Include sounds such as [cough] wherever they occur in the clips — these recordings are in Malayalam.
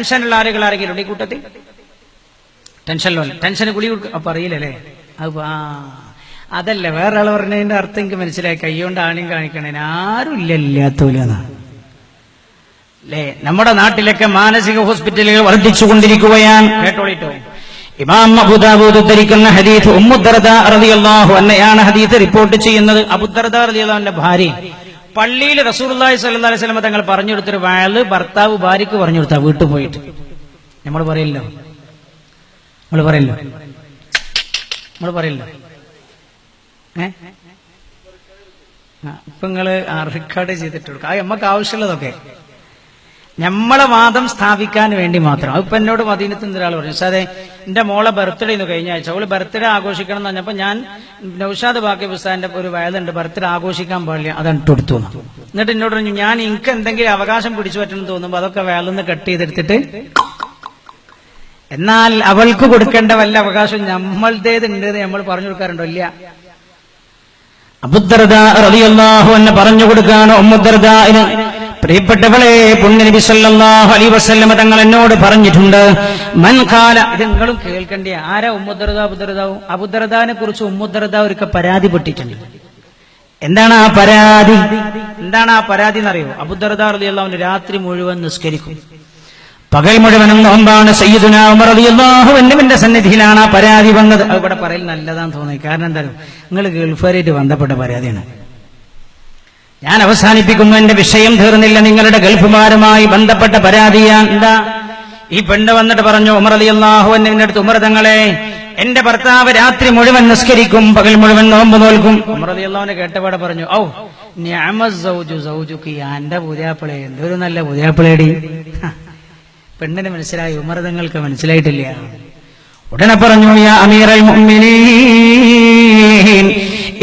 ടെൻഷനുള്ള ആളുകൾ ആരെങ്കിലും ഉണ്ട് ഈ കൂട്ടത്തിൽ? ടെൻഷനിലോ ടെൻഷന് ഗുളി കൊടുക്കും അപ്പൊ അറിയില്ലല്ലേ? അപ്പൊ ആ അതല്ല വേറെ ആൾ പറഞ്ഞതിന്റെ അർത്ഥം എനിക്ക് മനസ്സിലായി. കൈകൊണ്ട് ആണിയും കാണിക്കണേ. ആരും ഇല്ല ഇല്ലാത്തോലെന്നാണ് അല്ലേ? നമ്മുടെ നാട്ടിലൊക്കെ മാനസിക ഹോസ്പിറ്റലുകൾ വർദ്ധിച്ചുകൊണ്ടിരിക്കുകയാണ്. കേട്ടോളിട്ടോ? ഇമാം അബുദാബൂദ് ധരിക്കുന്ന ഹദീത്ത് ഉമ്മുദ്ദർദ റളിയല്ലാഹു അന്നയാണ് ഹദീഫ് റിപ്പോർട്ട് ചെയ്യുന്നത്. അബുദർദ റളിയല്ലാഹുവിന്റെ ഭാര്യ. പള്ളിയിൽ റസൂലുള്ളാഹി സ്വല്ലല്ലാഹി അലൈഹി വസല്ലം തങ്ങൾ പറഞ്ഞു കൊടുത്തൊരു വയൽ ഭർത്താവ് ഭാര്യക്ക് പറഞ്ഞു കൊടുത്താ വീട്ടിൽ പോയിട്ട്. നമ്മൾ പറയില്ലോ. നമ്മൾ പറയില്ലോ. നമ്മൾ പറയില്ലോ. ഏ? ഇപ്പൊ നിങ്ങൾ റെക്കോർഡ് ചെയ്തിട്ട് കൊടുക്കുക ആ നമ്മക്ക് ആവശ്യമുള്ളതൊക്കെ. നമ്മളെ വാദം സ്ഥാപിക്കാൻ വേണ്ടി മാത്രം. അതിപ്പോ എന്നോട് മദീനത്ത് ഒരാൾ പറഞ്ഞു സാറേ എന്റെ മോളെ ബർത്ത്ഡേ ഇന്ന് കഴിഞ്ഞ ആഴ്ച. അവൾ ബർത്ത്ഡേ ആഘോഷിക്കണം എന്ന് പറഞ്ഞപ്പോ ഞാൻ നൌഷാദ് ബാക്കി പുസ്താന്റെ ഒരു വയലുണ്ട് ബർത്ത്ഡേ ആഘോഷിക്കാൻ പാടില്ല അതാണ് കൊടുത്തു എന്ന്. എന്നിട്ട് എന്നോട് പറഞ്ഞു ഞാൻ എനിക്ക് എന്തെങ്കിലും അവകാശം പിടിച്ചു പറ്റണം എന്ന് തോന്നുമ്പോ അതൊക്കെ വയലിന്ന് കട്ട് ചെയ്തെടുത്തിട്ട് എന്നാൽ അവൾക്ക് കൊടുക്കേണ്ട വല്ല അവകാശം നമ്മളുടേത് ഉണ്ട് എന്ന് നമ്മൾ പറഞ്ഞു കൊടുക്കാറുണ്ടോ? ഇല്ല. അബുദ്ദർദ റളിയല്ലാഹു അൻഹു പറഞ്ഞു കൊടുക്കാണ് ഉമ്മുദ്ദർദാന് പ്രിയപ്പെട്ടവളെ പുണ്യനബി സല്ലല്ലാഹു അലൈഹി വസല്ലമ തങ്ങൾ എന്നോട് പറഞ്ഞിട്ടുണ്ട് മൻകാല ഇത് നിങ്ങളും കേൾക്കണ്ടേ ആരാ ഉമ്മുദ്രത അബുദ്ദർദാവും അബുദ്രതാനെ കുറിച്ച് ഉമ്മുദ്ദർദ ഒരിക്കൽ പരാതിപ്പെട്ടിട്ടുണ്ട് എന്താണ് ആ പരാതി? എന്താണ് ആ പരാതി എന്നറിയോ? അബുദ്ദർദ റളിയല്ലാഹു രാത്രി മുഴുവൻ നിസ്കരിക്കും. പകൽ മുഴുവനും നോമ്പാണ് സയ്യിദുന ഉമർ സന്നിധിയിലാണ് ആ പരാതി വന്നത്. അവിടെ പറയൽ നല്ലതാന്ന് തോന്നി കാരണം എന്താണ് നിങ്ങൾ ഗൾഫുകാരായിട്ട് ബന്ധപ്പെട്ട പരാതിയാണ്. ഞാൻ അവസാനിപ്പിക്കുന്നു എന്റെ വിഷയം തീർന്നില്ല. നിങ്ങളുടെ ഗൾഫുമാരുമായി ബന്ധപ്പെട്ട പരാതിയാണ് എന്താ? ഈ പെണ്ണ് വന്നിട്ട് പറഞ്ഞു ഉമർ അള്ളാഹു അൻഹുവിന്റെ അടുത്ത് ഉമർ തങ്ങളെ എന്റെ ഭർത്താവ് രാത്രി മുഴുവൻ നിസ്കരിക്കും പകൽ മുഴുവൻ നോമ്പ് നോൽക്കും. ഉമർ അള്ളാഹുനെ കേട്ടപാടെ പറഞ്ഞു ഔ നിഅമ സൗജു സൗജുക്ക് എന്റെ പുതിയാപ്പിളെ എന്തൊരു നല്ല പുതിയാപ്പിളേടി. ഹ. പെണ്ണിന് മനസ്സിലായി ഉമർതങ്ങൾക്ക് മനസ്സിലായിട്ടില്ല. ഉടനെ പറഞ്ഞു യാ അമീർ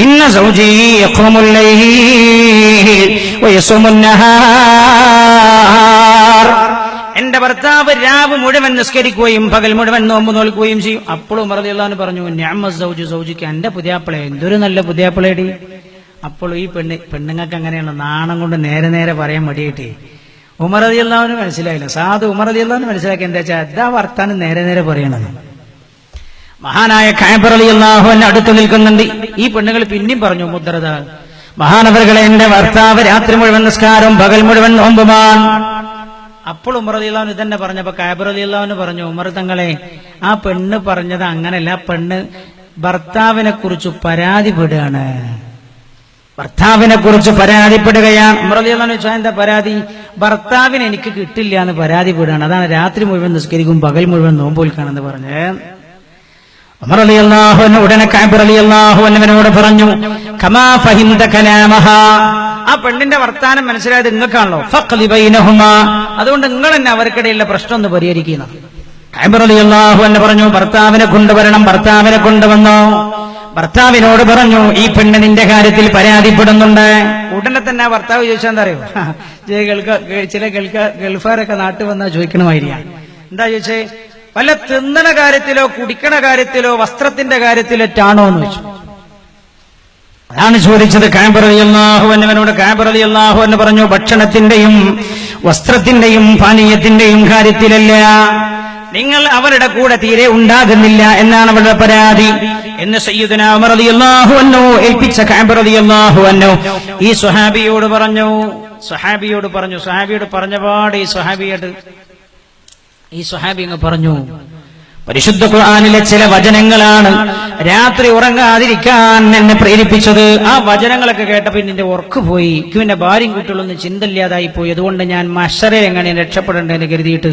ഇന്ന സൗജി എന്റെ ഭർത്താവ് രാവ് മുഴുവൻ നിസ്കരിക്കുകയും പകൽ മുഴുവൻ നോമ്പ് നോൽക്കുകയും ചെയ്യും. അപ്പോഴും മറുതിയുള്ള പറഞ്ഞു സൗജു സൗജിക്ക് എന്റെ പുതിയാപ്പിളെ എന്തൊരു നല്ല പുതിയാപ്പിളേടി. അപ്പോൾ ഈ പെണ്ണ് പെണ്ണുങ്ങൾക്ക് അങ്ങനെയുള്ള നാണം കൊണ്ട് നേരെ നേരെ പറയാൻ മടിയിട്ടേ അലി മനസ്സിലായില്ല. സാധു അലി മനസ്സിലാക്കി എന്താ വെച്ചാൽ അതാ വർത്താനം നേരെ നേരെ പറയണത്. മഹാനായ കാബർ അള്ളാഹു എന്നെ അടുത്ത് നിൽക്കുന്നുണ്ട്. ഈ പെണ്ണുങ്ങൾ പിന്നെയും പറഞ്ഞു മുദ്രത മഹാനവറുകളെ എന്റെ ഭർത്താവ് രാത്രി മുഴുവൻ നിസ്കാരം പകൽ മുഴുവൻ നോമ്പുമാൻ. അപ്പോൾ ഉമർ അലി അള്ളാഹുൻ ഇതന്നെ പറഞ്ഞപ്പോ കാബർ അലി അള്ളാഹുന് പറഞ്ഞു ഉമർ തങ്ങളെ ആ പെണ്ണ് പറഞ്ഞത് അങ്ങനല്ല. പെണ്ണ് ഭർത്താവിനെ കുറിച്ച് പരാതിപ്പെടുകയാണ്. ഭർത്താവിനെ കുറിച്ച് പരാതിപ്പെടുകയാണ്. ഉമറലിയാന്ന് വെച്ചാൽ എന്താ പരാതി? ഭർത്താവിന് എനിക്ക് കിട്ടില്ല എന്ന് പരാതിപ്പെടുകയാണ്. അതാണ് രാത്രി മുഴുവൻ നിസ്കരിക്കും പകൽ മുഴുവൻ നോമ്പോൽക്കാണെന്ന് പറഞ്ഞ് ഉടനെ കാബിർ പറഞ്ഞു കമാ ഫഹിന്ദ ആ പെണ്ണിന്റെ വർത്താനം മനസ്സിലായത് നിങ്ങൾക്കാണല്ലോ അതുകൊണ്ട് നിങ്ങൾ തന്നെ അവർക്കിടയിലുള്ള പ്രശ്നം ഒന്ന് പരിഹരിക്കുന്ന. കാബിർ അലി എന്നെ പറഞ്ഞു ഭർത്താവിനെ കൊണ്ടുവരണം ഭർത്താവിനെ കൊണ്ടുവന്നോ. ഭർത്താവിനോട് പറഞ്ഞു ഈ പെണ്ണ് നിന്റെ കാര്യത്തിൽ പരാതിപ്പെടുന്നുണ്ട്. ഉടനെ തന്നെ ആ ഭർത്താവ് ചോദിച്ചാൽ എന്താ അറിയോ? [laughs] ചില ഗൾഫുകാരൊക്കെ നാട്ടിൽ വന്നാൽ ചോദിക്കണമായിരിക്കാം എന്താ ചോദിച്ചേ? വല്ല തിന്നണ കാര്യത്തിലോ കുടിക്കണ കാര്യത്തിലോ വസ്ത്രത്തിന്റെ കാര്യത്തിലോ ടാണോ എന്ന് വെച്ചു അതാണ് ചോദിച്ചത് കാബറലി അള്ളാഹു എന്നവനോട് കാബറലി എന്ന് പറഞ്ഞു ഭക്ഷണത്തിന്റെയും വസ്ത്രത്തിന്റെയും പാനീയത്തിന്റെയും കാര്യത്തിലല്ല. നിങ്ങൾ അവരുടെ കൂടെ തീരെ ഉണ്ടാകുന്നില്ല എന്നാണ് അവരുടെ പരാതി. എന്ന് സയ്യിദുന ഉമർ റളിയല്ലാഹു അൻഹു ഏൽപ്പിച്ച കഅബ് റളിയല്ലാഹു അൻഹു. ഈ സ്വഹാബിയോട് പറഞ്ഞു സ്വഹാബിയോട് പറഞ്ഞു സ്വഹാബിയോട് പറഞ്ഞപാട് ഈ സ്വഹാബിയോട് ഈ സുഹാബി അങ്ങ് പറഞ്ഞു പരിശുദ്ധ ഖുർആാനിലെ ചില വചനങ്ങളാണ് രാത്രി ഉറങ്ങാതിരിക്കാൻ എന്നെ പ്രേരിപ്പിച്ചത്. ആ വചനങ്ങളൊക്കെ കേട്ടപ്പോൾ നിന്റെ ഉറക്ക് പോയി. പിന്നെ ഭാര്യയും കുട്ടികളൊന്നും ചിന്തയില്ലാതായി പോയി. അതുകൊണ്ട് ഞാൻ മഷറെ എങ്ങനെ രക്ഷപ്പെടേണ്ടെന്ന് കരുതിയിട്ട്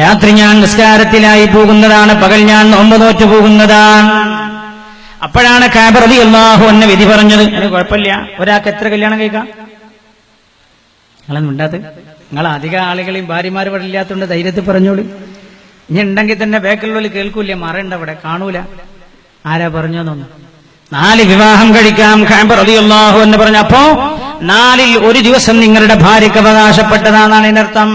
രാത്രി ഞാൻ നിസ്കാരത്തിലായി പോകുന്നതാണ് പകൽ ഞാൻ നോമ്പ് നോറ്റു പോകുന്നതാണ്. അപ്പോഴാണ് കാബറതി അള്ളാഹു എന്നെ വിധി പറഞ്ഞത്. കുഴപ്പമില്ല. ഒരാൾക്ക് എത്ര കല്യാണം കഴിക്കാം? നിങ്ങളൊന്നും ഉണ്ടാത്ത നിങ്ങൾ അധികം ആളുകളെയും ഭാര്യമാർ ഇവിടെ ഇല്ലാത്തതുകൊണ്ട് ധൈര്യത്തിൽ പറഞ്ഞോളി. ഇനി ഉണ്ടെങ്കിൽ തന്നെ ബേക്കലുള്ളിൽ കേൾക്കൂല മറണ്ട അവിടെ കാണൂല. ആരാ പറഞ്ഞോന്നൊന്നും നാല് വിവാഹം കഴിക്കാം എന്ന് പറഞ്ഞപ്പോ നാലിൽ ഒരു ദിവസം നിങ്ങളുടെ ഭാര്യയ്ക്ക് അവകാശപ്പെട്ടതാണെന്നാണ് ഇതിനർത്ഥം.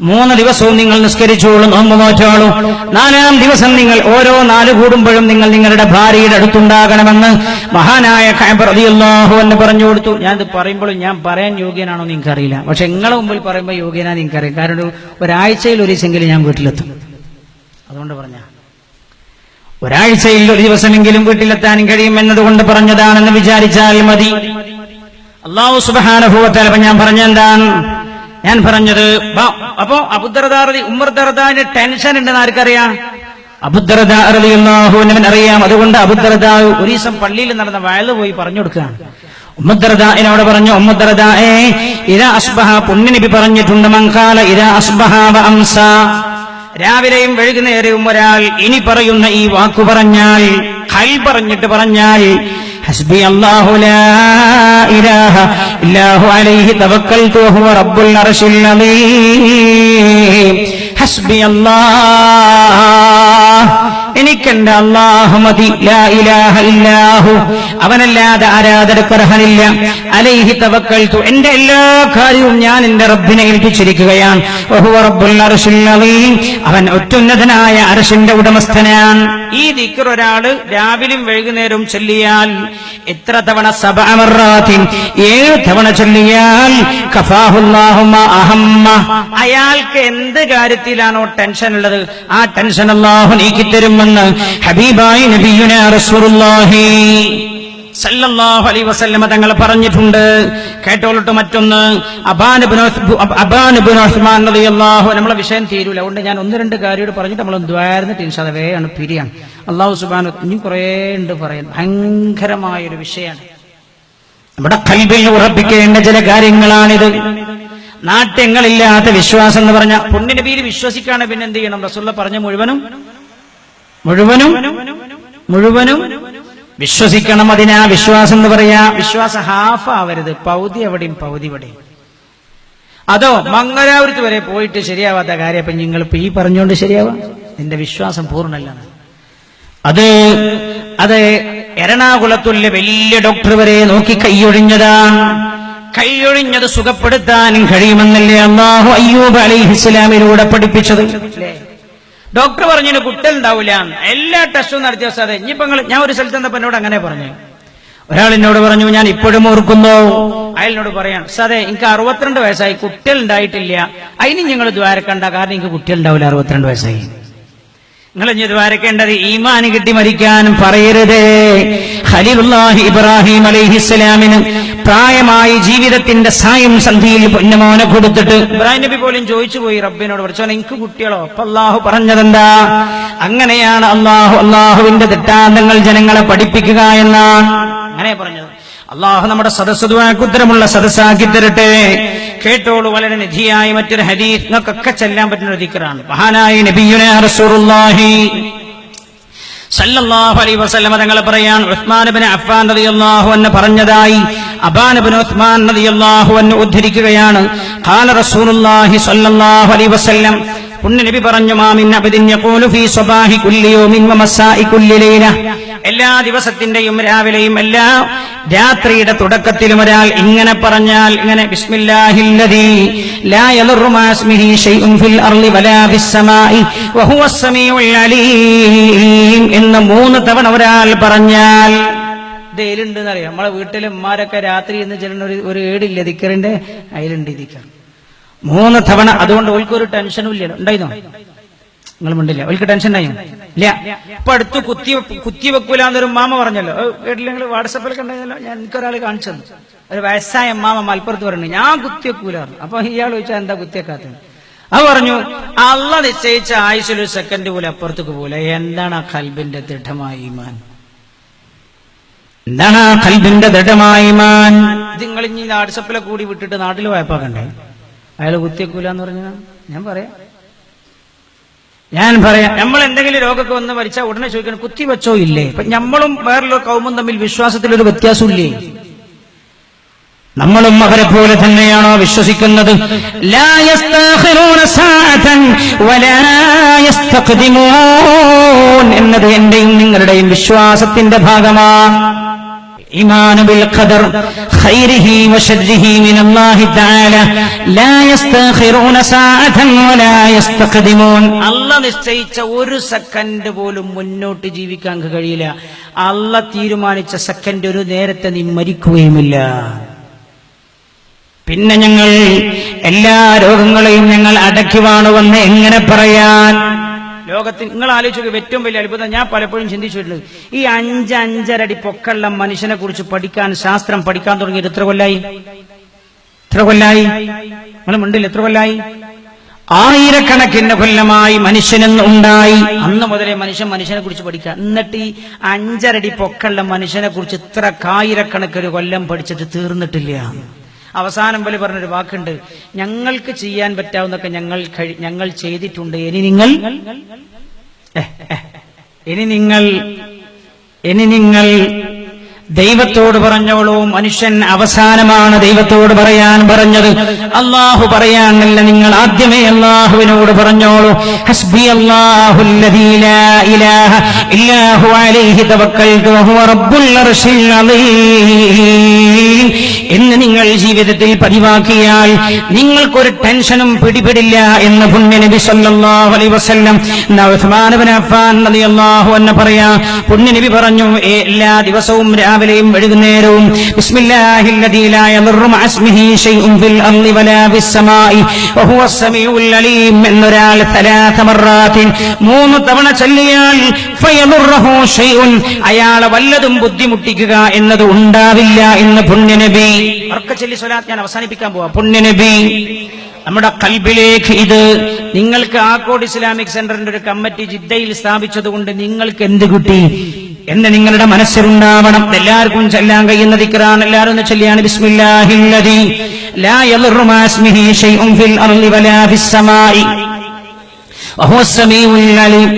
മൂന്ന് ദിവസവും നിങ്ങൾ നിസ്കരിച്ചോളൂ നോമ്പ് നോറ്റോളൂ നാലാം ദിവസം നിങ്ങൾ ഓരോ നാല് കൂടുമ്പോഴും നിങ്ങൾ നിങ്ങളുടെ ഭാര്യയുടെ അടുത്തുണ്ടാകണമെന്ന് മഹാനായ റളിയല്ലാഹു എന്ന് പറഞ്ഞു കൊടുത്തു. ഞാൻ ഇത് പറയുമ്പോഴും ഞാൻ പറയാൻ യോഗ്യനാണോ നിങ്ങൾക്ക് അറിയില്ല പക്ഷെ നിങ്ങളെ മുമ്പിൽ പറയുമ്പോൾ യോഗ്യനാ നിങ്ങൾക്ക് അറിയാം കാരണം ഒരു ഒരാഴ്ചയിൽ ഒരു ദിവസമെങ്കിലും ഞാൻ വീട്ടിലെത്തും. അതുകൊണ്ട് പറഞ്ഞ. ഒരാഴ്ചയിൽ ഒരു ദിവസമെങ്കിലും വീട്ടിലെത്താൻ കഴിയും എന്നതുകൊണ്ട് പറഞ്ഞതാണെന്ന് വിചാരിച്ചാൽ മതി. അള്ളാഹു സുബാനുഭവത്തലപ്പം ഞാൻ പറഞ്ഞെന്താണ് ഞാൻ പറഞ്ഞത് അപ്പോ അബുദ്ദർദാറി ഉമ്മർ ദർദാന് ടെൻഷൻ ഉണ്ടെന്ന് ആർക്കറിയാം? അബുദ്ദർദാറിയാഹുവിനവൻ അറിയാം. അതുകൊണ്ട് അബുദ്ദർദാ ഒരു ദിവസം പള്ളിയിൽ നടന്ന വയൽ പോയി പറഞ്ഞു കൊടുക്കുകയാണ്. ഉമ്മദ്ദർദാനോട് പറഞ്ഞു ഉമ്മദ്ദർദായെ ഇരാ അസ്ബഹ പുണ്യനബി പറഞ്ഞിട്ടുണ്ട് മങ്കാല ഇരാ അസ്ബഹ അംസ. രാവിലെയും വൈകുന്നേരവും ഒരാൾ ഇനി പറയുന്ന ഈ വാക്കു പറഞ്ഞാൽ കൈ പറഞ്ഞിട്ട് പറഞ്ഞാൽ ഹസ്ബി അള്ളാഹു ലാ ഇലാഹ ഇല്ലാഹു അലൈഹി തവക്കൽതു വഹുവ റബ്ബുൽ അർശിൽ അലീം. ഹസ്ബി എനിക്കെന്റെ അള്ളാഹു മതി. അവനല്ലാതെ ആരാധനക്കർഹനില്ല അലൈഹി തവക്കൽതു. എന്റെ എല്ലാ കാര്യവും ഞാൻ എന്റെ റബ്ബിനെ ഏൽപ്പിച്ചിരിക്കുകയാണ്. അവൻ ഒറ്റുന്നതനായ അർശിന്റെ ഉടമസ്ഥനാണ്. ഈ ദിക്ർ ഒരാൾ രാവിലെയും വൈകുന്നേരവും ചൊല്ലിയാൽ എത്ര തവണ സബഅമറാത്തിൻ ഏഴ് തവണ ചൊല്ലിയാൽ അഹമ്മ. അയാൾക്ക് എന്ത് കാര്യത്തിലാണോ ടെൻഷൻ ഉള്ളത് ആ ടെൻഷൻ അള്ളാഹു നീക്കിത്തരുമെന്ന് ഹബീബായി നബിയുന റസൂലുള്ളാഹി. സല്ലല്ലാഹു അലൈഹി തങ്ങൾ പറഞ്ഞിട്ടുണ്ട്. കേട്ടോളിട്ട് മറ്റൊന്ന്. അബാനുബിൻ ഉസ്മാൻ റളിയല്ലാഹു നമ്മളെ വിഷയം തീരൂല. അതുകൊണ്ട് ഞാൻ ഒന്ന് രണ്ട് കാര്യോട് പറഞ്ഞിട്ട് നമ്മൾ ദ്വാരന്നിട്ട് ഇൻഷാല്ല വേയാണ് പിരിയാണ്. അള്ളാഹു സുബാനു ഇനി കുറേ ഉണ്ട് ഭയങ്കരമായ ഒരു വിഷയമാണ്. നമ്മുടെ കൽവിൽ ഉറപ്പിക്കേണ്ട ചില കാര്യങ്ങളാണിത്. നാട്യങ്ങളില്ലാത്ത വിശ്വാസം എന്ന് പറഞ്ഞ പേര് വിശ്വസിക്കാണ് പിന്നെ എന്ത് ചെയ്യണം? റസുള്ള പറഞ്ഞ മുഴുവനും മുഴുവനും മുഴുവനും വിശ്വസിക്കണം അതിനാ വിശ്വാസം എന്ന് പറയാ. വിശ്വാസം ഹാഫ് ആവരുത്. പൗതി എവിടെയും പൗതി എവിടെയും. അതോ മംഗലാപുരത്ത് വരെ പോയിട്ട് ശരിയാവാത്ത കാര്യം അപ്പൊ നിങ്ങൾ ഇപ്പൊ ഈ പറഞ്ഞുകൊണ്ട് ശരിയാവാം? നിന്റെ വിശ്വാസം പൂർണല്ല. അത് അത് എറണാകുളത്തുള്ള വലിയ ഡോക്ടർ വരെ നോക്കി കൈയൊഴിഞ്ഞതാണ് കൈയൊഴിഞ്ഞത് സുഖപ്പെടുത്താനും കഴിയുമെന്നല്ലേ അള്ളാഹു അയ്യൂബ് അലി ഇസ്ലാമിലൂടെ പഠിപ്പിച്ചത്. അല്ലേ ഡോക്ടർ പറഞ്ഞു കുട്ടൽ ഉണ്ടാവില്ല എല്ലാ ടെസ്റ്റും നടത്തിയ സാറേ ഇനിയിപ്പോ നിങ്ങൾ ഞാൻ ഒരു സ്ഥലത്ത് എന്നപ്പോ എന്നോട് അങ്ങനെ പറഞ്ഞു. ഒരാൾ എന്നോട് പറഞ്ഞു ഞാൻ ഇപ്പോഴും ഓർക്കുന്നു. അയാളിനോട് പറയാം സാറേ എനിക്ക് അറുപത്തിരണ്ട് വയസ്സായി കുട്ടികൾ ഉണ്ടായിട്ടില്ല അതിന് ഞങ്ങൾ ദ്വാരക്കണ്ട കാരണം എനിക്ക് കുട്ടികൾ ഉണ്ടാവില്ല അറുപത്തിരണ്ട് വയസ്സായി. നിങ്ങൾ ഇനി ദ്വാരക്കേണ്ടത് ഈമാന് കിട്ടി മരിക്കാനും പറയരുതേ. ഖലീലുല്ലാഹി ഇബ്രാഹിം അലൈഹിസ്സലാമിന് പ്രായമായി ജീവിതത്തിന്റെ സായം സന്ധിയിൽ പൊന്നമോനെ കൊടുത്തിട്ട് ഇബ്രാഹിം നബി പോലും ചോദിച്ചു പോയി റബ്ബിനോട് പഠിച്ചോ എനിക്ക് കുട്ടികളോ? അപ്പൊ അള്ളാഹു പറഞ്ഞതെന്താ? അങ്ങനെയാണ് അള്ളാഹു അള്ളാഹുവിന്റെ ദൃഷ്ടാന്തങ്ങൾ ജനങ്ങളെ പഠിപ്പിക്കുക എന്നാണ് അങ്ങനെ പറഞ്ഞത്. അള്ളാഹു നമ്മുടെ സദസ്സുദ്വാക്കുത്തരമുള്ള സദസ്സാക്കി തരട്ടെ. കേട്ടോളൂ വളരെ നിധിയായി മറ്റൊരു ഹദീസ്. എന്നൊക്കെ ചെല്ലാൻ പറ്റുന്ന ഒരു ദിക്കറാണ് മഹാനായി നബിയുനെ റസൂറുല്ലാഹി സല്ലല്ലാഹു അലൈഹി വസല്ലമ തങ്ങളെ പറയാൻ ഉസ്മാൻ ഇബ്നു അഫ്ഫാൻ റളിയല്ലാഹു അൻഹു പറഞ്ഞതായി ഉസ്മാൻ റളിയല്ലാഹു അൻഹു ഉദ്ധരിക്കുകയാണ് ഖാല റസൂലുള്ളാഹി അലൈഹി വസല്ലം പുണ്യ നബി പറഞ്ഞു മാമിൻ എല്ലാ ദിവസത്തിന്റെയും രാവിലെയും എല്ലാ രാത്രിയുടെ തുടക്കത്തിലും ഒരാൾ ഇങ്ങനെ പറഞ്ഞാൽ ഇങ്ങനെ ലാ മാ ഇസ്മിഹി ഷൈഉൻ ഫിൽ അർളി വലാ സമീഉൽ അലീം എന്ന് മൂന്ന് തവണ ഒരാൾ പറഞ്ഞാൽ ഇതിലുണ്ട് എന്നറിയാം നമ്മളെ വീട്ടിലെ ഉമ്മാരൊക്കെ രാത്രി എന്ന് ചെല്ലുന്ന ഒരു ഏടില്ല ദിക്കറിന്റെ? അതിലുണ്ട് ദിക്കർ. മൂന്ന് തവണ അതുകൊണ്ട് ഓൽക്കൊരു ടെൻഷനും ഇല്ല ഉണ്ടായിരുന്നോ? നിങ്ങൾ മിണ്ടില്ല. ഓൽക്ക് ടെൻഷൻ ഉണ്ടായോ? ഇല്ല. ഇപ്പൊ അടുത്ത് കുത്തി കുത്തി വെക്കൂല എന്നൊരു മാമ പറഞ്ഞല്ലോ. വീട്ടിൽ നിങ്ങൾ വാട്സപ്പിലൊക്കെ ഉണ്ടായിരുന്നല്ലോ. ഞാൻ എനിക്കൊരാൾ കാണിച്ചു തന്നു. ഒരു വയസ്സായ മാമ മലപ്പുറത്ത് പറഞ്ഞു ഞാൻ കുത്തി വെക്കൂല പറഞ്ഞു. അപ്പൊ ഇയാൾ ചോദിച്ചാൽ എന്താ കുത്തിവെക്കാത്തത് അത് പറഞ്ഞു അള്ള നിശ്ചയിച്ച ആയുസിൽ ഒരു സെക്കൻഡ് പോലും അപ്പുറത്തേക്ക് പോലെ എന്താണ് ആ കൽബിന്റെ ദൃഢമായി ഈമാൻ? എന്താണ് ആ കൽബിന്റെ ദൃഢമായ ഈമാൻ. ഇത് നിങ്ങൾ ഇനി വാട്സപ്പിലെ കൂടി വിട്ടിട്ട് നാട്ടിൽ വായ്പാ കണ്ടേ? അയാൾ കുത്തിയക്കൂല എന്ന് പറഞ്ഞ ഞാൻ പറയാം. ഞാൻ പറയാം. നമ്മൾ എന്തെങ്കിലും രോഗമൊക്കെ വന്ന് മരിച്ചാൽ ഉടനെ ചോദിക്കണം കുത്തി വെച്ചോ ഇല്ലേ? ഇപ്പൊ നമ്മളും വേറൊരു കൗമും തമ്മിൽ വിശ്വാസത്തിലൊരു വ്യത്യാസമില്ലേ നമ്മളും അവരെ പോലെ തന്നെയാണോ വിശ്വസിക്കുന്നത്? എന്നത് എന്റെയും നിങ്ങളുടെയും വിശ്വാസത്തിന്റെ ഭാഗമാണ് الإيمان بالقدر خيره وشره من الله تعالى لا يستاخرون ساعة ولا يستقدمون അല്ല നിശ്ചയിച്ച ഒരു സെക്കൻഡ് പോലും മുന്നോട്ട് ജീവിക്കാൻ കഴിയില്ല അല്ല തീരുമാനിച്ച സെക്കൻഡ് ഒരു നേരത്തെ നീ മരിക്കുകയുമില്ല പിന്നെ ഞങ്ങൾ എല്ലാ രോഗങ്ങളെയും ഞങ്ങൾ അടക്കി വാണുവെന്ന് എങ്ങനെ പറയാൻ ലോകത്തിൽ നിങ്ങൾ ആലോചിച്ചു ഏറ്റവും വലിയ അത്ഭുതം. ഞാൻ പലപ്പോഴും ചിന്തിച്ചിട്ടുണ്ട് ഈ അഞ്ച് അഞ്ചരടി പൊക്കള്ള മനുഷ്യനെ കുറിച്ച് പഠിക്കാൻ ശാസ്ത്രം പഠിക്കാൻ തുടങ്ങിയിട്ട് എത്ര കൊല്ലായി? എത്ര കൊല്ലായി? നിങ്ങൾ മുണ്ടിൽ എത്ര കൊല്ലായി? ആയിരക്കണക്കിന് കൊല്ലമായി മനുഷ്യനെന്ന് ഉണ്ടായി. അന്ന് മുതലേ മനുഷ്യൻ മനുഷ്യനെ കുറിച്ച് പഠിക്കുക. എന്നിട്ട് ഈ അഞ്ചരടി പൊക്കള്ള മനുഷ്യനെ കുറിച്ച് ഇത്ര ആയിരക്കണക്കിന് കൊല്ലം പഠിച്ചിട്ട് തീർന്നിട്ടില്ല. അവസാനം പോലെ പറഞ്ഞൊരു വാക്കുണ്ട്. ഞങ്ങൾക്ക് ചെയ്യാൻ പറ്റാവുന്നൊക്കെ ഞങ്ങൾ ഞങ്ങൾ ചെയ്തിട്ടുണ്ട്. ഇനി നിങ്ങൾ? ഇനി നിങ്ങൾ? ഇനി നിങ്ങൾ ദൈവത്തോട് പറഞ്ഞവളോ മനുഷ്യൻ അവസാനമാണ് ദൈവത്തോട് പറയാൻ പറഞ്ഞത്. അള്ളാഹു പറയാനല്ല നിങ്ങൾ ആദ്യമേ അള്ളാഹുവിനോട് പറഞ്ഞോളൂ. ഹസ്ബി എന്ന് നിങ്ങൾ ജീവിതത്തിൽ പതിവാക്കിയാൽ നിങ്ങൾക്കൊരു ടെൻഷനും പിടിപെടില്ല എന്ന് പുണ്യനബി സല്ലല്ലാഹു അലൈഹി വസല്ലം എന്നാ അഫ്ഫാൻ റളിയല്ലാഹു അൻഹു പറയാ. പുണ്യനബി പറഞ്ഞു എല്ലാ ദിവസവും രാവിലെയും വൈകുന്നേരവും. എന്നൊരാൾ മൂന്ന് തവണ ചൊല്ലിയാൽ അയാളെ വല്ലതും ബുദ്ധിമുട്ടിക്കുക എന്നത് ഉണ്ടാവില്ല എന്ന് പുണ്യനബി. ഉറക്ക ചൊല്ലി സ്വലാത്ത് ഞാൻ അവസാനിപ്പിക്കാൻ പോവാ. പുണ്യനബി നമ്മുടെ കൽബിലേക്ക് ഇത് നിങ്ങൾക്ക് ആക്കോട് ഇസ്ലാമിക് സെന്ററിന്റെ ഒരു കമ്മിറ്റി ജിദ്ദയിൽ സ്ഥാപിച്ചതുകൊണ്ട് നിങ്ങൾക്ക് എന്ത് കിട്ടി? എന്ന് നിങ്ങളുടെ മനസ്സിലുണ്ടാവണം. എല്ലാവർക്കും ചെല്ലാൻ കഴിയുന്ന ദിക്കറാണ് എല്ലാവരും ഒന്ന് ചൊല്ലിയാണ്. ലാ ഫിൽ അർളി വലാ.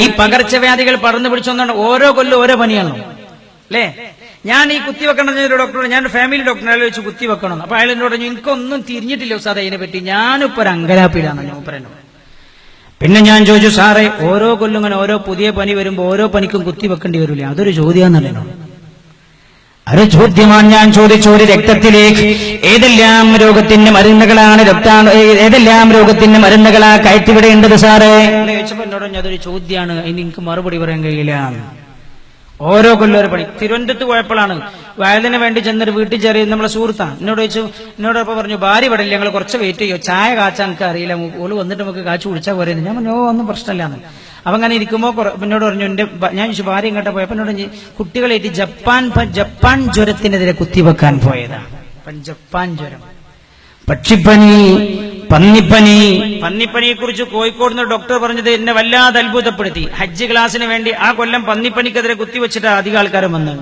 ഈ പകർച്ചവ്യാധികൾ പടർന്നു പിടിച്ചൊന്നാണ് ഓരോ കൊല്ലം ഓരോ പനിയാണ് അല്ലേ? ഞാൻ ഈ കുത്തിവെക്കണം ഒരു ഡോക്ടറോട് ഞാൻ ഫാമിലി ഡോക്ടറെ വെച്ച് കുത്തിവെക്കണം അപ്പൊ അയാൾ എന്നോട് പറഞ്ഞു എനിക്കൊന്നും തിരിഞ്ഞിട്ടില്ല ഉസ്താദ് അതിനെ പറ്റി ഞാനിപ്പോ ഒരു അങ്കലാപ്പിലാണ് ഞാൻ മൂപ്പരനോട് പിന്നെ ഞാൻ ചോദിച്ചു സാറേ ഓരോ കൊല്ലം ഇങ്ങനെ ഓരോ പുതിയ പനി വരുമ്പോൾ ഓരോ പനിക്കും കുത്തിവെക്കേണ്ടി വരില്ലേ അതൊരു ചോദ്യമാണെന്നല്ലോ ഒരു ചോദ്യമാണ് ഞാൻ ചോദിച്ചു ഒരു രക്തത്തിലേക്ക്. ഏതെല്ലാം രോഗത്തിന്റെ മരുന്നുകളാണ് രക്താണ് ഏതെല്ലാം രോഗത്തിന്റെ മരുന്നുകളാ കയറ്റിവിടേണ്ടത് സാറേ? ചോദിച്ചപ്പോ എന്നോട് അതൊരു ചോദ്യമാണ് എനിക്ക് മറുപടി പറയാൻ കഴിയില്ല. ഓരോ കൊല്ലം ഒരു പണി. തിരുവനന്തപുരത്ത് പോയപ്പോഴാണ് വയലിന് വേണ്ടി ചെന്നൊരു വീട്ടിൽ ചെറിയ നമ്മളെ സുഹൃത്താണ്. എന്നോട് ചോദിച്ചു എന്നോട് ഇപ്പൊ പറഞ്ഞു ഭാര്യ പടില്ല ഞങ്ങൾ കുറച്ച് വെയിറ്റ് ചെയ്യോ? ചായ കാച്ചാൻ എനിക്ക് അറിയില്ല. ഓൾ വന്നിട്ട് നമുക്ക് കാച്ചു കുടിച്ചാൽ പോരെ ഞാൻ പറഞ്ഞു "ഓ, ഒന്നും പ്രശ്നമില്ലാന്ന്. അപ്പൊ അങ്ങനെ ഇരിക്കുമ്പോൾ എന്നോട് പറഞ്ഞു എന്റെ ഞാൻ ചോദിച്ചു ഭാര്യ ഇങ്ങോട്ട് പോയപ്പോ എന്നോട് കുട്ടികളായിട്ട് ജപ്പാൻ ജപ്പാൻ ജ്വരത്തിനെതിരെ കുത്തിവെക്കാൻ പോയതാണ് ജപ്പാൻ ജ്വരം. പക്ഷിപ്പനി പന്നിപ്പനി. പന്നിപ്പനിയെ കുറിച്ച് കോഴിക്കോട് നിന്ന് ഡോക്ടർ പറഞ്ഞത് എന്നെ വല്ലാതെ അത്ഭുതപ്പെടുത്തി. ഹജ്ജ് ക്ലാസ്സിന് വേണ്ടി ആ കൊല്ലം പന്നിപ്പനിക്കെതിരെ കുത്തിവെച്ചിട്ട് അധികം ആൾക്കാരും വന്നു.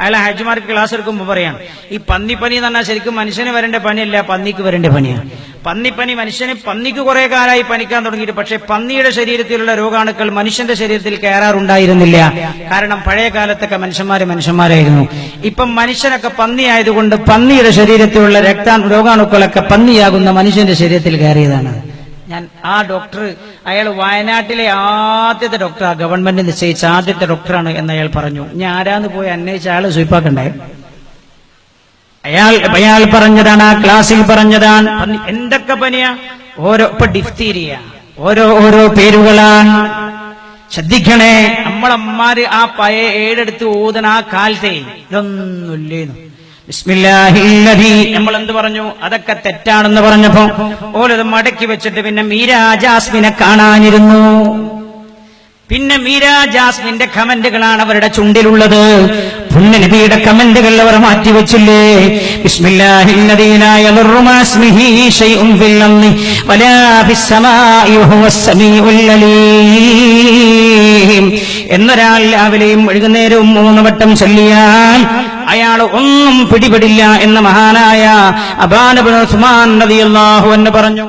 അയാൾ ഹജ്ജ്മാർക്ക് ക്ലാസ് എടുക്കുമ്പോൾ പറയാം ഈ പന്നിപ്പനി എന്ന് പറഞ്ഞാൽ ശരിക്കും മനുഷ്യന് വരേണ്ട പനിയല്ല പന്നിക്ക് വരേണ്ട പനിയാണ് പന്നിപ്പനി മനുഷ്യന് പന്നിക്ക് കുറെ കാലമായി പനിക്കാൻ തുടങ്ങിയിട്ട് പക്ഷെ പന്നിയുടെ ശരീരത്തിലുള്ള രോഗാണുക്കൾ മനുഷ്യന്റെ ശരീരത്തിൽ കയറാറുണ്ടായിരുന്നില്ല. കാരണം പഴയ കാലത്തൊക്കെ മനുഷ്യന്മാര് മനുഷ്യന്മാരായിരുന്നു. ഇപ്പം മനുഷ്യനൊക്കെ പന്നിയായതുകൊണ്ട് പന്നിയുടെ ശരീരത്തിലുള്ള രക്താ രോഗാണുക്കളൊക്കെ പന്നിയാകുന്ന മനുഷ്യന്റെ ശരീരത്തിൽ കയറിയതാണ്. ഞാൻ ആ ഡോക്ടർ അയാൾ വയനാട്ടിലെ ആദ്യത്തെ ഡോക്ടർ ഗവൺമെന്റ് നിശ്ചയിച്ച ആദ്യത്തെ ഡോക്ടറാണ് എന്ന് അയാൾ പറഞ്ഞു. ഞാൻ ആരാന്ന് പോയി അന്വേഷിച്ച അയാൾ സ്വീപ്പാക്കണ്ടേ? അയാൾ അയാൾ പറഞ്ഞതാണ് ആ ക്ലാസ്സിൽ പറഞ്ഞതാണ്. എന്തൊക്കെ പനിയാ? ഓരോ ഇപ്പൊ ഡിഫ്തീരിയ ഓരോ ഓരോ പേരുകളാണ്. ശ്രദ്ധിക്കണേ നമ്മളമ്മാര് ആ പയ ഏടെടുത്ത് ഓതണ ആ കാലത്തെ. ഇതൊന്നുമില്ലേന്നു. ബിസ്മില്ലാഹില്ലദീ. നമ്മൾ എന്ത് പറഞ്ഞു? അതൊക്കെ തെറ്റാണെന്ന് പറഞ്ഞപ്പോ ഓലത് മടക്കി വെച്ചിട്ട് പിന്നെ മീരാജാസ്മിനെ കാണാനിരുന്നു. പിന്നെ മീര ജാസ്മിന്റെ കമന്റുകളാണ് അവരുടെ ചുണ്ടിലുള്ളത്. പുണ്യനബിയുടെ കമന്റുകൾ അവർ മാറ്റിവെച്ചില്ലേ? എന്നൊരാൾ രാവിലെയും വൈകുന്നേരവും മൂന്ന് വട്ടം ചൊല്ലിയാൽ അയാൾ ഒന്നും പിടിപെടില്ല എന്ന മഹാനായ അബാനബുൻ ഉസ്മാൻ റളിയല്ലാഹു എന്ന് പറഞ്ഞു.